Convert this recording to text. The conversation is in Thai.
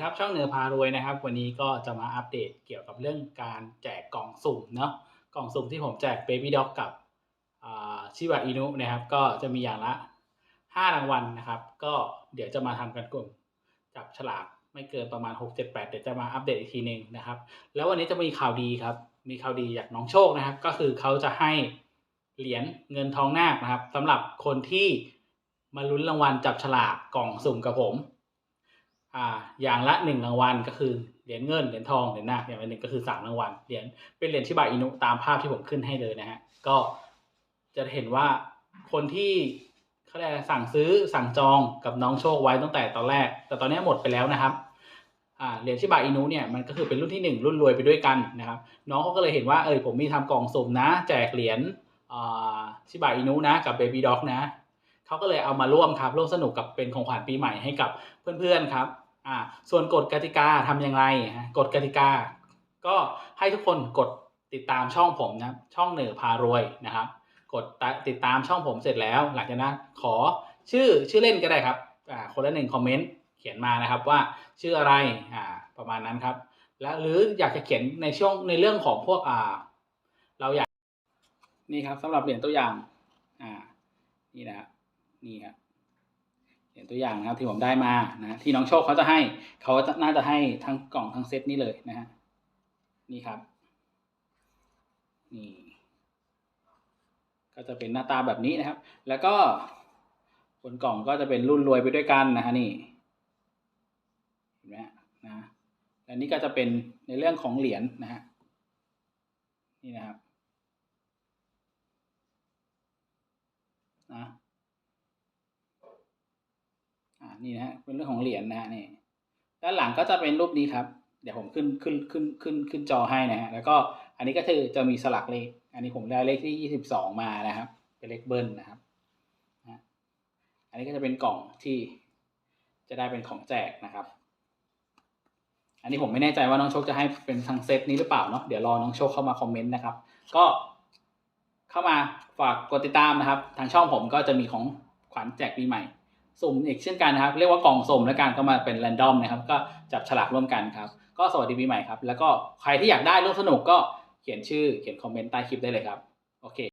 ครับช่องเหนือพารวยนะครับ วันนี้ก็จะมาอัปเดตเกี่ยวกับเรื่องการแจกกล่องสุ่มเนาะกล่องสุ่มที่ผมแจก Baby Dog กับชิบะอินุนะครับ ก็จะมีอย่างละ 5 รางวัลนะครับ ก็เดี๋ยวจะมาทำกันกลุ่มจับฉลากไม่เกินประมาณ 6 7 8 เดี๋ยวจะมาอัปเดตอีกทีหนึ่งนะครับ แล้ววันนี้จะมีข่าวดีครับ มีข่าวดีจากน้องโชคนะครับ ก็คือเขาจะให้เหรียญเงินทองนาคนะครับสำหรับคนที่มาลุ้นรางวัลจับฉลากกล่องสุ่มกับผม อ่าอย่างละหนึ่งรางวัลก็คือเหรียญเงินเหรียญทองเหรียญนาคอย่างละหนึ่งก็คือสามรางวัลเหรียญเป็นเหรียญชิบะอินุตามภาพที่ผมขึ้นให้เลยนะฮะก็จะเห็นว่าคนที่เขาเรียกสั่งซื้อสั่งจองกับน้องโชคไว้ตั้งแต่ตอนแรก แต่ตอนนี้หมดไปแล้วนะครับอ่าเหรียญชิบะอินุเนี่ยมันก็คือเป็นรุ่นที่หนึ่งรุ่นรวยไปด้วยกันนะครับ น้องเขาก็เลยเห็นว่าเออผมมีทำกล่องสุ่มนะ แจกเหรียญอ่าชิบะอินุนะกับเบบี้ด็อกนะเขาก็เลยเอามาร่วมครับร่วมสนุกกับเป็นของขวัญปีใหม่ให้กับเพื่อนๆครับ อ่าส่วนกฎกติกาทำอย่างไรฮะกฎกติกา ก็ให้ทุกคนกดติดตามช่องผมนะช่องเหนือพารวยนะครับ กดติดตามช่องผมเสร็จแล้ว หลังจากนั้นขอชื่อชื่อเล่นก็ได้ครับอ่าคนละหนึ่งคอมเมนต์เขียนมานะครับว่าชื่ออะไรอ่าประมาณนั้นครับ แล้วหรืออยากจะเขียนในช่วงในเรื่องของพวกอ่าเราอยากนี่ครับสำหรับเหรียญตัวอย่างอ่านี่นะครับนี่ครับ เหรียญตัวอย่างนะครับที่ผมได้มานะที่น้องโชคเขาจะให้เขาจะน่าจะให้ทั้งกล่องทั้งเซตนี้เลยนะฮะนี่ครับนี่ก็จะเป็นหน้าตาแบบนี้นะครับ แล้วก็บนกล่องก็จะเป็นรุ่นรวยไปด้วยกันนะฮะนี่เห็นไหมฮะนะและนี่ก็จะเป็นในเรื่องของเหรียญนะฮะนี่นะครับนะ อ่า นี่นะฮะเป็นเรื่องของเหรียญนะฮะนี่ด้านหลังก็จะเป็นรูปนี้ครับ เดี๋ยวผมขึ้นขึ้นขึ้นขึ้นขึ้นจอให้นะฮะแล้วก็อันนี้ก็คือจะมีสลักเลข อันนี้ผมได้เลขที่ยี่สิบสองมานะครับ เป็นเลขเบิ้ลนะครับอันนี้ก็จะเป็นกล่องที่จะได้เป็นของแจกนะครับ อันนี้ผมไม่แน่ใจว่าน้องโชคจะให้เป็นทั้งเซตนี้หรือเปล่าเนาะเดี๋ยวรอน้องโชคเข้ามาคอมเมนต์นะครับ ก็เข้ามาฝากกดติดตามนะครับ ทางช่องผมก็จะมีของขวัญแจกปีใหม่ สุ่มอีกเช่นกันนะครับ เรียกว่ากล่องสุ่มแล้วกันก็มาเป็นแรนดอมนะครับ ก็จับฉลากร่วมกันครับ ก็สวัสดีปีใหม่ครับ แล้วก็ใครที่อยากได้ร่วมสนุกก็เขียนชื่อเขียนคอมเมนต์ใต้คลิปได้เลยครับ โอเค